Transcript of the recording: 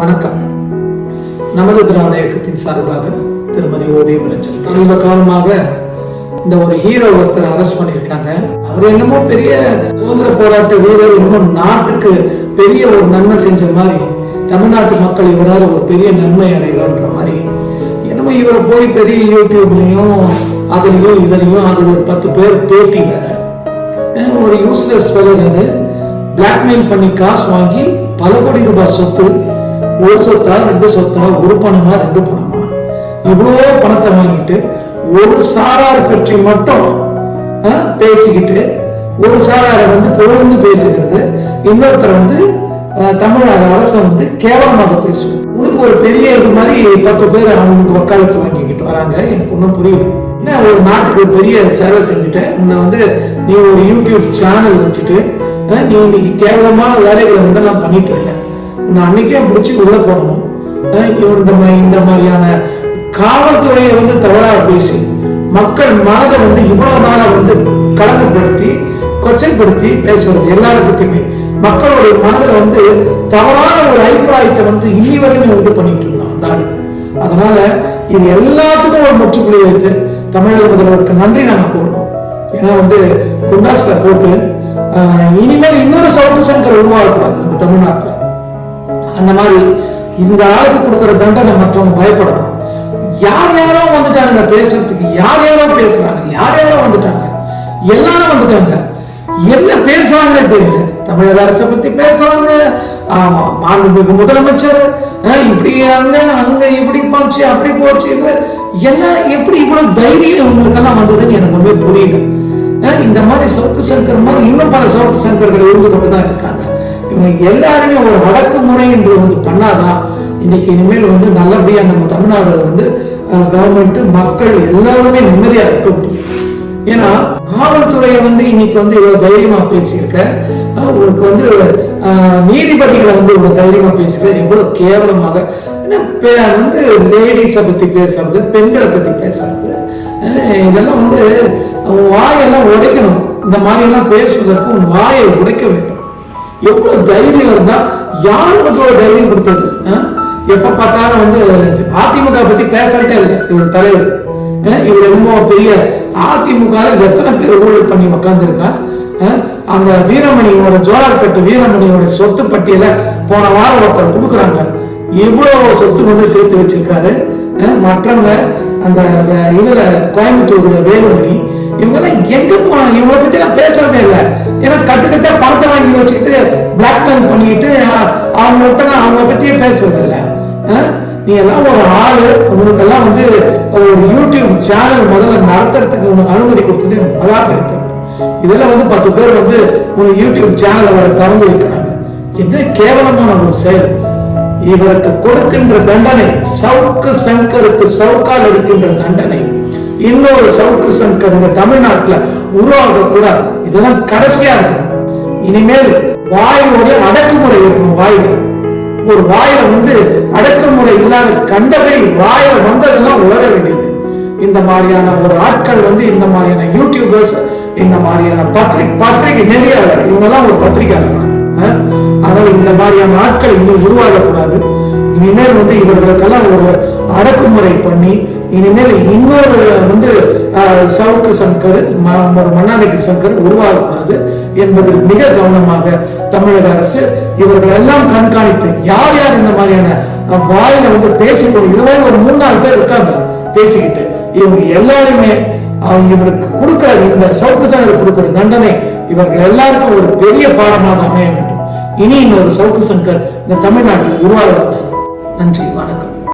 வணக்கம். நமது திராவிட இயக்கத்தின் சார்பாக திருமதி ஓவியம் ரஞ்சன் சமீப காலமாக இந்த ஒரு ஹீரோ ஒருத்தர் அரெஸ்ட் பண்ணியிருக்காங்க. அவர் என்னமோ பெரிய சுதந்திர போராட்ட வீரர் இன்னும் நாட்டுக்கு பெரிய ஒரு நன்மை செஞ்ச மாதிரி தமிழ்நாட்டு மக்கள் இவரால் ஒரு பெரிய நன்மை அடைகிறோன்ற மாதிரி. என்னமோ இவர் போய் பெரிய யூடியூப்லயும் அதுலயும் இதுலயும் அது ஒரு பத்து பேர் பேட்டி வேற. ஒரு யூஸ்லெஸ் வேலை அது. பிளாக்மெயில் பண்ணி காசு வாங்கி பல கோடி ரூபாய் சொத்து ஒரு சொத்தா ரெண்டு சொத்தா ஒரு பணமா ரெண்டு பணமா? இவ்வளவோ பணத்தை வாங்கிட்டு ஒரு சாரார் பற்றி மட்டும் பேசிக்கிட்டு ஒரு சாராரை வந்து புகழ்ந்து பேசுகிறது. இன்னொருத்தர் வந்து தமிழக அரசு வந்து கேவலமாக பேசுவோம் உனக்கு ஒரு பெரிய இது மாதிரி பத்து பேர் அவங்களுக்கு வக்காலத்து வாங்கிக்கிட்டு வராங்க. எனக்கு ஒன்றும் புரியல. என்ன ஒரு நாட்டுக்கு பெரிய சேவை செஞ்சுட்டேன். உன்னை வந்து நீ ஒரு யூடியூப் சேனல் வச்சுட்டு நீ இன்னைக்கு கேவலமான வேலைகளை வந்து நான் பண்ணிட்டு இருக்கேன். நான் அன்னைக்கே பிடிச்சி உள்ள போனோம். இந்த மாதிரி இந்த மாதிரியான காவல்துறையை வந்து தவறாக பேசி மக்கள் மனதை வந்து இவ்வளவு நாளா வந்து கலந்துப்படுத்தி கொச்சைப்படுத்தி பேசுறது எல்லாரும் பத்தியுமே. மக்களுடைய மனதில் வந்து தவறான ஒரு அபிப்பிராயத்தை வந்து இனி வரைக்கும் உண்டு பண்ணிட்டு இருந்தான் அந்த ஆளு. அதனால இது எல்லாத்துக்கும் ஒரு முற்றுப்புள்ளி வைத்து தமிழக முதல்வருக்கு நன்றி நாங்கள் போடணும் ஏன்னா வந்து குண்டாஸ்ல போட்டு இனிமேல் இன்னொரு சவுக்கு சங்கர் உருவாகக்கூடாது நம்ம தமிழ்நாட்டில். அந்த மாதிரி இந்த ஆளுக்கு கொடுக்குற தண்டனை மற்றவங்க பயப்படணும். யார் யாரோ வந்துட்டாங்க பேசுறதுக்கு யார் யாரோ பேசுறாங்க யார் யாரோ வந்துட்டாங்க எல்லாரும் வந்துட்டாங்க. என்ன பேசுறாங்கன்னு தெரியல. தமிழக அரசை பத்தி பேசுறாங்க. ஆமா மாண்புமிகு முதலமைச்சர் இப்படி அங்க அங்க இப்படி போச்சு அப்படி போச்சு எல்லாம் எப்படி இவ்வளவு தைரியம் உங்களுக்கெல்லாம் வந்ததுன்னு எனக்கு ஒண்ணுமே புரியல. இந்த மாதிரி சவுக்கு சங்கர் மாதிரி இன்னும் பல சவுக்கு சங்கர்கள் இருந்து கொண்டுதான் இருக்காங்க. இவங்க எல்லாருமே ஒரு அடக்குமுறை என்று வந்து பண்ணாதான் இன்னைக்கு இனிமேல் வந்து நல்லபடியாக நம்ம தமிழ்நாடு வந்து கவர்மெண்ட் மக்கள் எல்லாருமே நிம்மதியா இருக்க முடியும். ஏன்னா காவல்துறையை வந்து இன்னைக்கு வந்து இவ்வளவு தைரியமா பேசியிருக்க உங்களுக்கு வந்து நீதிபதிகளை வந்து இவ்வளவு தைரியமா பேசுறது எவ்வளோ கேவலமாக வந்து லேடிஸை பத்தி பேசுறது பெண்களை பத்தி பேசுறது இதெல்லாம் வந்து வாயெல்லாம் உடைக்கணும். இந்த மாதிரி எல்லாம் பேசுவதற்கு உன் வாயை உடைக்க வேண்டும். எவ்வளவு தைரியம் இருந்தா யார் வந்து ஒரு தைரியம் கொடுத்தது ஆ? எப்ப பார்த்தாலும் வந்து அதிமுக பத்தி பேசுறதே இல்லை இவர் தலைவர் ஆ? இவர் என்னமோ பெரிய அதிமுக எத்தனை பேர் ஊழல் பண்ணி உட்காந்துருக்கா அந்த வீரமணியோட ஜோலார்பேட்டு வீரமணியோட சொத்து பட்டியல போன வாரம் ஒருத்தர் கொடுக்குறாங்க இவ்வளவு சொத்து வந்து சேர்த்து வச்சிருக்காரு ஆ? மற்றவங்க அந்த இதுல கோயம்புத்தூர் வேலுமணி இவங்கெல்லாம் எங்க போனாங்க? இவங்களை பத்தி நான் பேசுறதே இல்லை. ஏன்னா கட்டுக்கட்டா பணத்தை வாங்கி வச்சுக்கிட்டு பிளாக்மெயில் பண்ணிக்கிட்டு அஹ், அவங்கள்ட்ட நான் அவங்கள பத்தியே பேசுறது இல்லை. நீ எல்லாம் ஒரு ஆளு. உங்களுக்கெல்லாம் வந்து ஒரு யூடியூப் சேனல் முதல்ல நடத்துறதுக்கு உனக்கு அனுமதி கொடுத்தது மகா பெருத்தம் இதெல்லாம் வந்து பத்து பேர் வந்து ஒரு யூடியூப் சேனலை அவரை திறந்து வைக்கிறாங்க. என்ன கேவலமான ஒரு செயல். இவருக்கு கொடுக்கின்ற தண்டனை சவுக்கு சங்கருக்கு சவுக்கால் இருக்கின்ற தண்டனை. இன்னொரு சவுக்கு சங்கர் இந்த தமிழ்நாட்டுல உருவாக கூடாது. இதெல்லாம் கடைசியா இருக்கும் இனிமேல் வாயுடைய அடக்குமுறை இருக்கும் வாயில. ஒரு வாயில வந்து அடக்குமுறை இல்லாத கண்டவை வாயில வந்ததெல்லாம் உணர வேண்டியது. இந்த மாதிரியான ஒரு ஆட்கள் வந்து இந்த மாதிரியான யூடியூபர்ஸ் இந்த மாதிரியான பத்திரிகை பத்திரிகை நெறியாளர் இவங்கெல்லாம் ஒரு பத்திரிகையாளர். அஹ், இந்த மாதிரியான ஆட்கள் இன்னும் உருவாகக்கூடாது. இனிமேல் வந்து இவர்களுக்கெல்லாம் ஒரு அடக்குமுறை பண்ணி இனிமேல் இன்னொரு வந்து சவுக்கு சங்கர் மண்ணாங்கட்டி சங்கர் உருவாகக்கூடாது என்பதில் மிக கவனமாக தமிழக அரசு இவர்கள் எல்லாம் கண்காணித்து யார் யார் இந்த மாதிரியான வாயில வந்து பேசிக்கொண்டு இதுவரை ஒரு மூணு நாலு பேர் இருக்காங்க பேசிக்கிட்டு. இவங்க எல்லாருமே அவங்க இவருக்கு கொடுக்கிற இந்த சவுக்கு சங்கர் கொடுக்கிற தண்டனை இவர்கள் எல்லாருக்கும் ஒரு பெரிய பாடமாக அமைய வேண்டும். இனி இன்னொரு சவுக்கு சங்கர் இந்த தமிழ்நாட்டில் உருவாக நன்றி வணக்கம்.